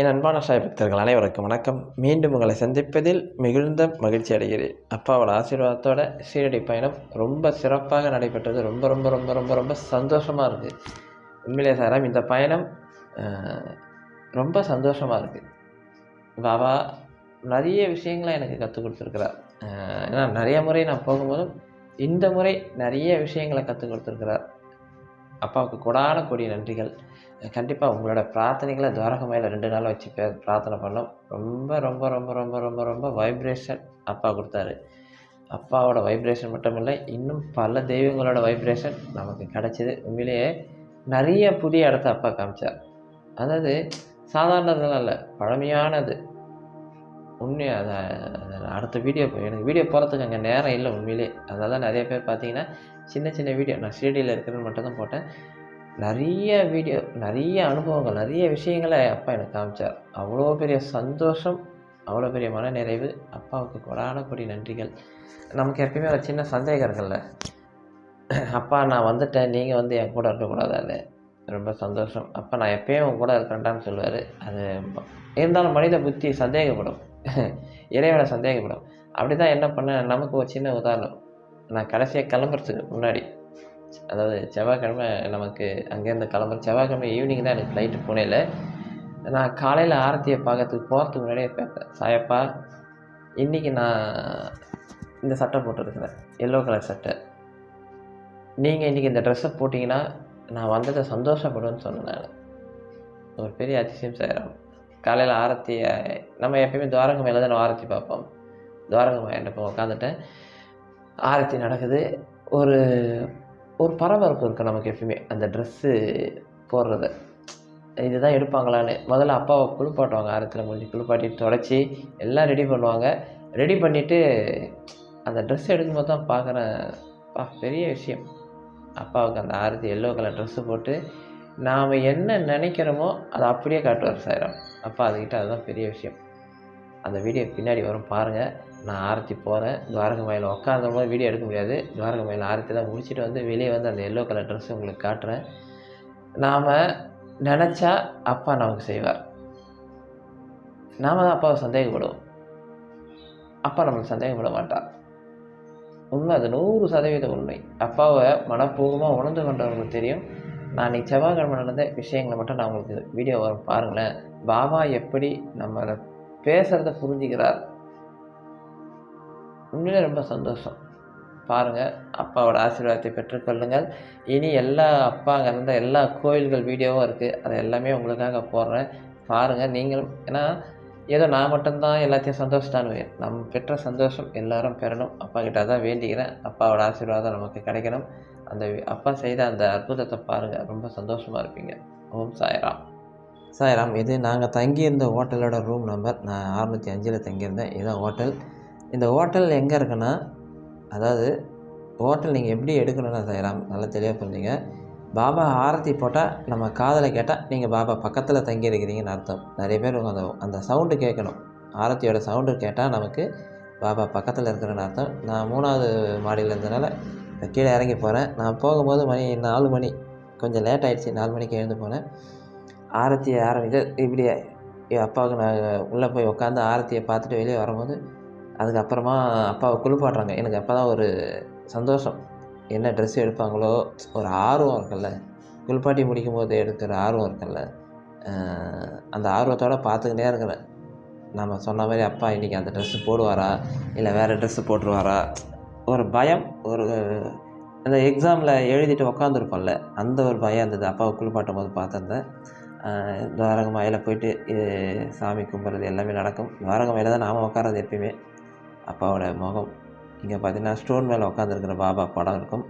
என் அன்பான சாய்பக்தர்கள் அனைவருக்கும் வணக்கம். மீண்டும் உங்களை சந்திப்பதில் மிகுந்த மகிழ்ச்சி அடைகிறேன். அப்பாவோட ஆசீர்வாதத்தோட சீரடி பயணம் ரொம்ப சிறப்பாக நடைபெற்றது. ரொம்ப ரொம்ப ரொம்ப ரொம்ப ரொம்ப சந்தோஷமாக இருக்குது உண்மையிலே சாராம் இந்த பயணம் ரொம்ப சந்தோஷமாக இருக்குது பாபா நிறைய விஷயங்களை எனக்கு கற்றுக் கொடுத்துருக்கிறார். ஏன்னா நிறைய முறை நான் போகும்போதும் இந்த முறை நிறைய விஷயங்களை கற்றுக் கொடுத்துருக்கிறார். அப்பாவுக்கு கொடான கொடிய நன்றிகள். கண்டிப்பாக உங்களோட பிரார்த்தனைகளை துவாரகமையில் ரெண்டு நாள் வச்சு பே- பிரார்த்தனை பண்ணோம். ரொம்ப ரொம்ப ரொம்ப ரொம்ப ரொம்ப ரொம்ப வைப்ரேஷன் அப்பா கொடுத்தாரு. அப்பாவோட வைப்ரேஷன் மட்டும் இல்லை இன்னும் பல தெய்வங்களோட வைப்ரேஷன் நமக்கு கிடச்சிது. உண்மையிலேயே நிறைய புதிய இடத்த அப்பா காமிச்சார். அதாவது சாதாரணதெல்லாம் இல்லை பழமையானது. உண்மையாக அதை அடுத்த வீடியோ எனக்கு வீடியோ போகிறதுக்கு அங்கே நேரம் இல்லை உண்மையிலே. அதனால தான் நிறைய பேர் பார்த்தீங்கன்னா சின்ன சின்ன வீடியோ நான் ஷீரடியில் இருக்கிறேன்னு மட்டும் தான் போட்டேன். நிறைய வீடியோ நிறைய அனுபவங்கள் நிறைய விஷயங்களை அப்பா எனக்கு காமிச்சார். அவ்வளோ பெரிய சந்தோஷம் அவ்வளோ பெரிய மன நிறைவு அப்பாவுக்கு கொடான கொடி நன்றிகள். நமக்கு எப்பயுமே ஒரு சின்ன சந்தேகம் இருக்குல்ல. அப்பா நான் வந்துட்டேன் நீங்கள் வந்து என் கூட இருக்கக்கூடாதால ரொம்ப சந்தோஷம். அப்போ நான் எப்பயும் உன் கூட இருக்கிறேன்டான்னு சொல்லுவார். அது இருந்தாலும் மனித புத்தி சந்தேகப்படும். இறைவனை சந்தேகப்படும். அப்படி தான் என்ன பண்ணேன் நமக்கு ஒரு சின்ன உதாரணம். நான் கடைசியாக கிளம்புறதுக்கு முன்னாடி அதாவது செவ்வாய்க்கிழமை நமக்கு அங்கேருந்து கிளம்புற செவ்வாய்க்கிழமை ஈவினிங் தான் எனக்கு ஃப்ளைட்டு புனேல. நான் காலையில் ஆரத்தியை பார்க்கறதுக்கு போகிறதுக்கு முன்னாடியே பேப்பேன் சாயப்பா இன்றைக்கி நான் இந்த சட்டை போட்டிருக்கிறேன் எல்லோ கலர் சட்டை. நீங்கள் இன்றைக்கி இந்த ட்ரெஸ்ஸை போட்டிங்கன்னா நான் வந்ததை சந்தோஷப்படுவேன்னு சொன்னேன் நான். ஒரு பெரிய அதிசயம் செய்கிறோம் காலையில் ஆரத்தியை நம்ம எப்பயுமே துவாரங்க மேலே தான் ஆரத்தி பார்ப்போம். துவாரங்க மேலே போய் உட்காந்துட்டேன் ஆரத்தி நடக்குது. ஒரு ஒரு பரபரப்பு இருக்குது நமக்கு எப்பயுமே. அந்த ட்ரெஸ்ஸு போடுறது. இதுதான் எடுப்பாங்களான்னு. முதல்ல அப்பாவை குளிப்பாட்டுவாங்க. ஆரத்தில் முடிஞ்சு குளிப்பாட்டி தொடச்சி எல்லாம் ரெடி பண்ணுவாங்க. ரெடி பண்ணிவிட்டு அந்த ட்ரெஸ் எடுக்கும்போது தான் பார்க்குறேன் பா பெரிய விஷயம். அப்பாவுக்கு அந்த ஆரத்தி எல்லோ கலர் ட்ரெஸ்ஸு போட்டு நாம் என்ன நினைக்கிறோமோ அதை அப்படியே காட்டுவார் சாயிரம். அப்பா அதுக்கிட்ட அதுதான் பெரிய விஷயம். அந்த வீடியோ பின்னாடி வரும் பாருங்கள் நான் ஆரத்தி போகிறேன் துவாரக மயில் உட்காந்த போது வீடியோ எடுக்க முடியாது. துவாரக மயில் ஆரத்திலாம் முடிச்சுட்டு வந்து வெளியே வந்து அந்த எல்லோ கலர் ட்ரெஸ் உங்களுக்கு காட்டுறேன். நாம் நினச்சா அப்பா நமக்கு செய்வார். நாம் தான் அப்பாவை சந்தேகப்படுவோம். அப்பா நம்மளுக்கு சந்தேகப்பட மாட்டார். உண்மை அது நூறு சதவீதம் உண்மை. அப்பாவை மனப்பூர்வமாக உணர்ந்து கொண்டவங்களுக்கு தெரியும். நான் இன்னைக்கு செவ்வாய்க்கிழமை நடந்த விஷயங்களை மட்டும் நான் உங்களுக்கு வீடியோ வரும் பாருங்களேன். பாபா எப்படி நம்மளை பேசுகிறத புரிஞ்சுக்கிறார். உண்மையிலே ரொம்ப சந்தோஷம். பாருங்கள் அப்பாவோட ஆசீர்வாதத்தை பெற்றுக்கொள்ளுங்கள் இனி எல்லா அப்பா அங்கே இருந்த எல்லா கோயில்கள் வீடியோவும் இருக்குது அதை எல்லாமே உங்களுக்காக போடுறேன். பாருங்கள் நீங்களும் ஏன்னா ஏதோ நான் மட்டும்தான் எல்லாத்தையும் சந்தோஷத்தானுவேன் நம்ம பெற்ற சந்தோஷம் எல்லாரும் பெறணும். அப்பா கிட்ட தான் வேண்டிக்கிறேன். அப்பாவோட ஆசீர்வாதம் நமக்கு கிடைக்கணும். அந்த அப்பா செய்த அந்த அற்புதத்தை பாருங்கள் ரொம்ப சந்தோஷமாக இருப்பீங்க. ஓம் சாய்ராம். சாய்ராம் இது நாங்கள் தங்கியிருந்த ஹோட்டலோட ரூம் நம்பர் நான் அறுநூற்றி அஞ்சில் தங்கியிருந்தேன். இதுதான் ஹோட்டல். இந்த ஹோட்டல் எங்கே இருக்குன்னா அதாவது ஹோட்டல் நீங்கள் எப்படி எடுக்கணும்னா சாய்ராம் நல்லா தெளிவாக புரிஞ்சுங்க. பாபா ஆரத்தி போட்டால் நம்ம காதலை கேட்டால் நீங்கள் பாபா பக்கத்தில் தங்கியிருக்கிறீங்கன்னு அர்த்தம். நிறைய பேர் அந்த அந்த சவுண்டு கேட்கணும். ஆரத்தியோட சவுண்டு கேட்டால் நமக்கு பாபா பக்கத்தில் இருக்கிறன்னு அர்த்தம். நான் மூணாவது மாடியில் இருந்தனால கீழே இறங்கி போகிறேன் நான் போகும்போது மணி நாலு மணி கொஞ்சம் லேட் ஆயிடுச்சு. நாலு மணிக்கு எழுந்து போனேன். ஆரத்தி ஆரம்பித்து இப்படி என் அப்பாவுக்கு நான் உள்ளே போய் உட்காந்து ஆரத்தியை பார்த்துட்டு வெளியே வரும்போது அதுக்கப்புறமா அப்பாவை குளிப்பாட்டுறாங்க. எனக்கு அப்போ தான் ஒரு சந்தோஷம். என்ன ட்ரெஸ் எடுப்பாங்களோ ஒரு ஆர்வம் இருக்குல்ல. குளிப்பாட்டி முடிக்கும் போது எடுக்கிற ஆர்வம் இருக்குல்ல. அந்த ஆர்வத்தோடு பார்த்துக்கிட்டே இருக்கிறேன் நம்ம சொன்ன மாதிரி அப்பா இன்றைக்கி அந்த ட்ரெஸ்ஸு போடுவாரா? இல்லை வேறு ட்ரெஸ்ஸு போட்டுருவாரா? ஒரு பயம் ஒரு அந்த எக்ஸாமில் எழுதிட்டு உக்காந்துருப்போம்ல. அந்த ஒரு பயம் இருந்தது. அப்பாவை குளிப்பாட்டும் போது பார்த்துருந்தேன். துவாரக மலையில் போயிட்டு சாமி கும்பிட்றது எல்லாமே நடக்கும். துவாரக மலையில் தான் நாம் உட்காரது எப்பயுமே. அப்பாவோட முகம் இங்கே பார்த்தீங்கன்னா ஸ்டோன் மேலே உட்காந்துருக்கிற பாபா படம் இருக்கும்.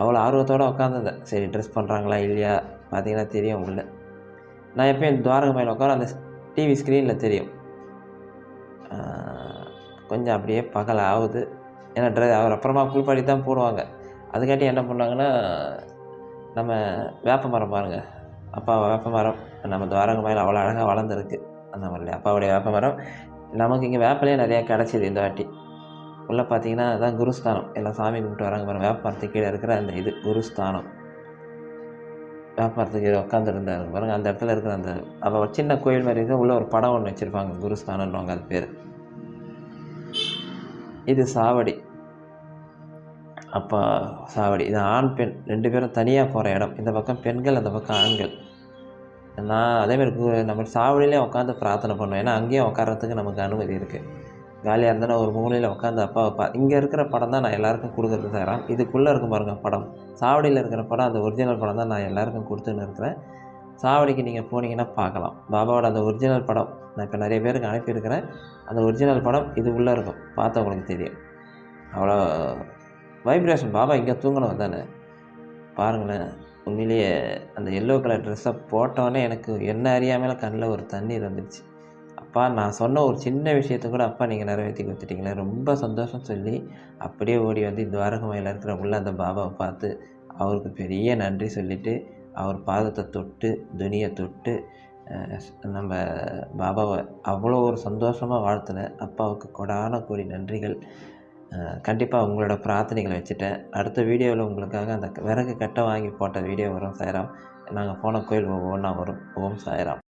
அவ்வளோ ஆர்வத்தோடு உட்காந்துருந்தேன் சரி ட்ரெஸ் பண்ணுறாங்களா இல்லையா? பார்த்தீங்கன்னா தெரியும் உள்ள. நான் எப்பயும் துவாரக மேலே உட்கார அந்த டிவி ஸ்க்ரீனில் தெரியும். கொஞ்சம் அப்படியே பகல் ஆகுது. ஏன்னா ட்ரெஸ் அவர் அப்புறமா குளிப்பாடி தான் போடுவாங்க. அதுக்காட்டி என்ன பண்ணாங்கன்னா நம்ம வேப்ப மரம் பாருங்கள் அப்பா வேப்ப மரம். நம்ம துவாரங்க மேலே அவ்வளோ அழகாக வளர்ந்துருக்கு. அந்த மாதிரி அப்பாவுடைய வேப்ப மரம். நமக்கு இங்கே வேப்பிலையே நிறையா கிடச்சிது இந்த வாட்டி. உள்ளே பார்த்தீங்கன்னா அதான் குருஸ்தானம். எல்லாம் சாமி கும்பிட்டு வராங்க பாருங்க. வியாபாரத்துக்கு கீழே இருக்கிற அந்த இது குருஸ்தானம். வியாபாரத்துக்கு கீழே உட்காந்துருந்தாரு பாருங்கள் அந்த இடத்துல இருக்கிற அந்த அப்போ சின்ன கோயில் மாதிரி இருக்குது. உள்ள ஒரு படம் ஒன்று வச்சுருப்பாங்க. குருஸ்தானம்வாங்க அது பேர். இது சாவடி. அப்பா சாவடி. இது ஆண் பெண். ரெண்டு பேரும் தனியாக போகிற இடம். இந்த பக்கம் பெண்கள் அந்த பக்கம் ஆண்கள். நான் அதேமாதிரி கு- நம்ம சாவடியிலே உட்காந்து பிரார்த்தனை பண்ணுவேன் ஏன்னா அங்கேயும் உட்காரத்துக்கு நமக்கு அனுமதி இருக்குது காலியாக இருந்தால் நான் ஒரு மூலையில் உட்காந்து அப்பாவை பா இங்கே இருக்கிற படம் தான் நான் எல்லாருக்கும் கொடுக்குறது தரேன். இதுக்குள்ளே இருக்கும் பாருங்க படம். சாவடியில் இருக்கிற படம் அந்த ஒரிஜினல் படம் தான் நான் எல்லாருக்கும் கொடுத்துன்னு இருக்கிறேன். சாவடிக்கு நீங்கள் போனீங்கன்னா பார்க்கலாம். பாபாவோட அந்த ஒரிஜினல் படம் நான் இப்போ நிறைய பேருக்கு அனுப்பியிருக்கிறேன். அந்த ஒரிஜினல் படம் இது உள்ளே இருக்கும். பார்த்தா உங்களுக்கு தெரியும். அவ்வளோ வைப்ரேஷன் பாபா இங்கே தூங்கணும் தானே? பாருங்களேன். உண்மையிலேயே அந்த எல்லோ கலர் ட்ரெஸ்ஸை போட்டோன்னே எனக்கு என்ன அறியாமல் கண்ணில் ஒரு தண்ணீர் வந்துடுச்சு அப்பா நான் சொன்ன ஒரு சின்ன விஷயத்த கூட அப்பா நீங்கள் நிறைவேற்றி கொடுத்துட்டீங்களே. ரொம்ப சந்தோஷம் சொல்லி அப்படியே ஓடி வந்து இந்த வாரகமையில் இருக்கிற உள்ள அந்த பாபாவை பார்த்து அவருக்கு பெரிய நன்றி சொல்லிவிட்டு அவர் பாதத்தை தொட்டு துணியை தொட்டு நம்ம பாபாவை அவ்வளோ ஒரு சந்தோஷமாக வாழ்த்தினேன் அப்பாவுக்கு கொடான கூடி நன்றிகள். கண்டிப்பாக உங்களோட பிரார்த்தனைகளை வச்சுட்டேன். அடுத்த வீடியோவில் உங்களுக்காக அந்த விறகு கட்டை வாங்கி போட்ட வீடியோ வரும் சாய்ராம். நாங்கள் போன கோயில் ஒவ்வொன்றா வரும். ஓம் சாய்ராம்.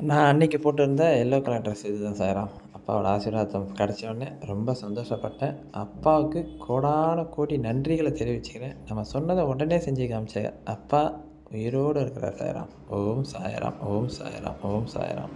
நான் அன்னைக்கு போட்டிருந்த எல்லோ கலர் ட்ரெஸ் இதுதான் சாய்ராம் அப்பாவோட ஆசீர்வாதம் கிடச்ச உடனே ரொம்ப சந்தோஷப்பட்டேன். அப்பாவுக்கு கோடான கோடி நன்றிகளை தெரிவிச்சுக்கிறேன். நம்ம சொன்னதை உடனே செஞ்சு காமிச்சாங்க அப்பா உயிரோடு இருக்கிறார் சாயராம் ஓம் சாயராம் ஓம் சாயராம் ஓம் சாயராம்.